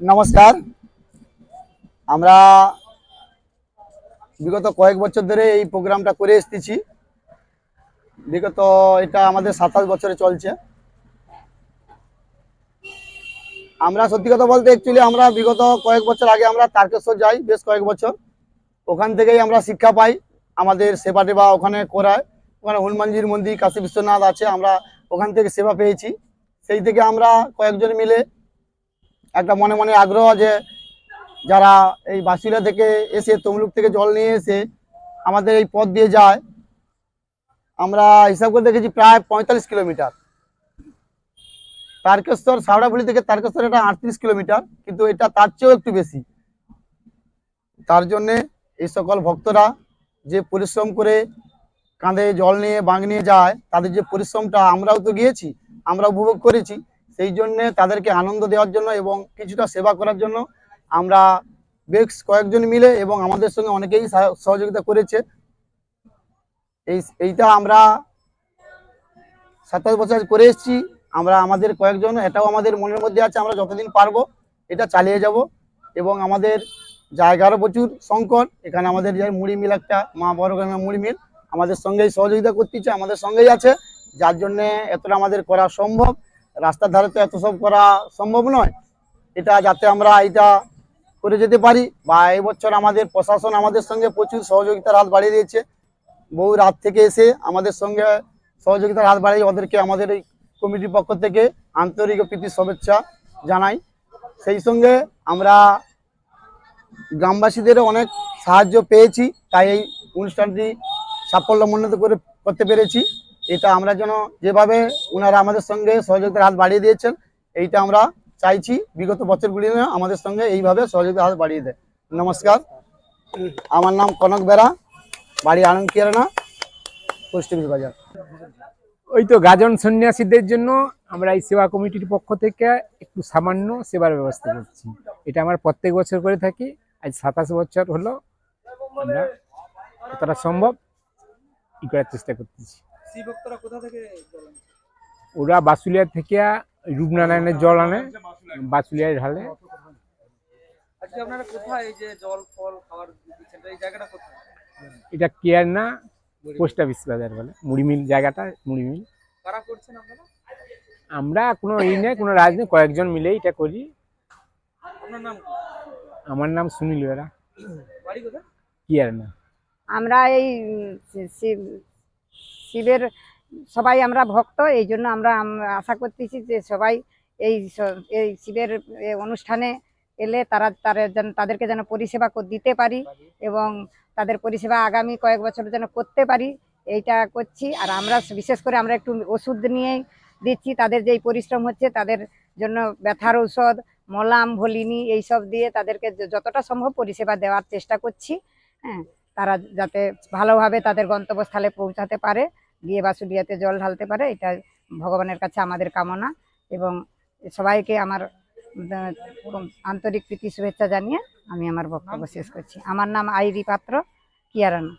নমস্কার। আমরা বিগত কয়েক বছর ধরে এই প্রোগ্রামটা করে এসতেছি বিগত এটা আমাদের সাতাশ বছরে চলছে। আমরা সত্যি কথা বলতে অ্যাকচুয়ালি আমরা বিগত কয়েক বছর আগে আমরা তারকেশ্বর যাই, বেশ কয়েক বছর। ওখান থেকেই আমরা শিক্ষা পাই আমাদের সেবা টেবা ওখানে করায়। ওখানে হনুমানজির মন্দির, কাশী বিশ্বনাথ আছে, আমরা ওখান থেকে সেবা পেয়েছি। সেই থেকে আমরা কয়েকজন মিলে একটা মনে মনে আগ্রহ যে যারা এই বাসিলা থেকে এসে তমলুক থেকে জল নিয়ে এসে আমাদের এই পথ দিয়ে যায়, আমরা হিসাব করে দেখেছি প্রায় পঁয়তাল্লিশ কিলোমিটার। তারকেশ্বর সাউড়াফুলি থেকে তারকেশ্বর এটা আটত্রিশ কিলোমিটার, কিন্তু এটা তার চেয়েও একটু বেশি। তার জন্যে এই সকল ভক্তরা যে পরিশ্রম করে কাঁধে জল নিয়ে, বাঁক নিয়ে যায়, তাদের যে পরিশ্রমটা আমরাও তো গিয়েছি আমরা উপভোগ করেছি সেই জন্যে তাদেরকে আনন্দ দেওয়ার জন্য এবং কিছুটা সেবা করার জন্য আমরা বেশ কয়েকজন মিলে এবং আমাদের সঙ্গে অনেকেই সহযোগিতা করেছে। এই, এইটা আমরা সাতাশ বছর করে এসেছি। আমরা আমাদের কয়েকজন, এটাও আমাদের মনের মধ্যে আছে, আমরা যতদিন পারব এটা চালিয়ে যাব এবং আমাদের জায়গারও প্রচুর সংকট। এখানে আমাদের যে মুড়ি মিল একটা, মা বড় মুড়ি মিল, আমাদের সঙ্গেই সহযোগিতা করতেছে আমাদের সঙ্গেই আছে। যার জন্যে এতটা আমাদের করা সম্ভব। রাস্তার ধারে তো এত সব করা সম্ভব নয়। এটা যাতে আমরা এটা করে যেতে পারি বা এই বছর আমাদের প্রশাসন আমাদের সঙ্গে প্রচুর সহযোগিতার হাত বাড়িয়ে দিয়েছে। বহু রাত থেকে এসে আমাদের সঙ্গে সহযোগিতার হাত বাড়িয়ে ওদেরকে আমাদের এই কমিটির পক্ষ থেকে আন্তরিক প্রীতি শুভেচ্ছা জানাই। সেই সঙ্গে আমরা গ্রামবাসীদেরও অনেক সাহায্য পেয়েছি, তাই এই অনুষ্ঠানটি সাফল্য সাফল্যমণ্ডিত করে করতে পেরেছি। এটা আমরা যেন যেভাবে ওনারা আমাদের সঙ্গে সহযোগিতার হাত বাড়িয়ে দিয়েছেন, এইটা আমরা চাইছি বিগত বছরগুলি আমাদের সঙ্গে এইভাবে সহযোগিতার হাত বাড়িয়ে দেয়। নমস্কার। আমার নাম কনক বেরা, বাড়ি আনন্দ কেরানা অফিস বাজার। ওই তো গাজন সন্ন্যাসীদের জন্য আমরা এই সেবা কমিটির পক্ষ থেকে একটু সামান্য সেবার ব্যবস্থা করছি। এটা আমরা প্রত্যেক বছর করে থাকি, আজ সাতাশ বছর হলো আমরা যতটা সম্ভব, ই করার চেষ্টা করতেছি। শিব ভক্তরা কোথা থেকে জল আনছে? ওরা বাসুলিয়া থেকে রূপনারায়ণের জল আনে বাসুলিয়ায় ঢালে। আজকে আপনারা কোথায় এই যে জল ফল খাবার দিচ্ছেন? এই জায়গাটা কোথায়? এটা কেয়ার না পোস্ট অফিস বাজার বলে মুড়ি মিল জায়গাটা মুড়ি মিল কারা করছেন আপনারা? আমরা কোনো ই নেই কোনো রাজনীতি কয়েকজন মিলেই এটা করি। আপনার নাম আমার নাম সুনীল বেরা। বাড়ি কোথায়? কেয়ার না। আমরা এই শিবের সবাই আমরা ভক্ত, এই জন্য আমরা আশা করতেছি যে সবাই এই এই শিবের অনুষ্ঠানে এলে তারা তারা যেন, তাদেরকে যেন পরিষেবা দিতে পারি এবং তাদের পরিষেবা আগামী কয়েক বছর যেন করতে পারি, এইটা করছি। আর আমরা বিশেষ করে আমরা একটু ওষুধ নিয়েই দিচ্ছি, তাদের যেই পরিশ্রম হচ্ছে তাদের জন্য ব্যথার ঔষধ, মলাম, ভলিনি এইসব দিয়ে তাদেরকে যতটা সম্ভব পরিষেবা দেওয়ার চেষ্টা করছি। হ্যাঁ তারা যাতে ভালোভাবে তাদের গন্তব্যস্থলে পৌঁছাতে পারে। গিয়ে বাসুলিয়াতে জল ঢালতে পারে, এটা ভগবানের কাছে আমাদের কামনা। এবং সবাইকে আমার আন্তরিক প্রীতি শুভেচ্ছা জানিয়ে আমি আমার বক্তব্য শেষ করছি। আমার নাম আইরি পাত্র, কিয়ারানা।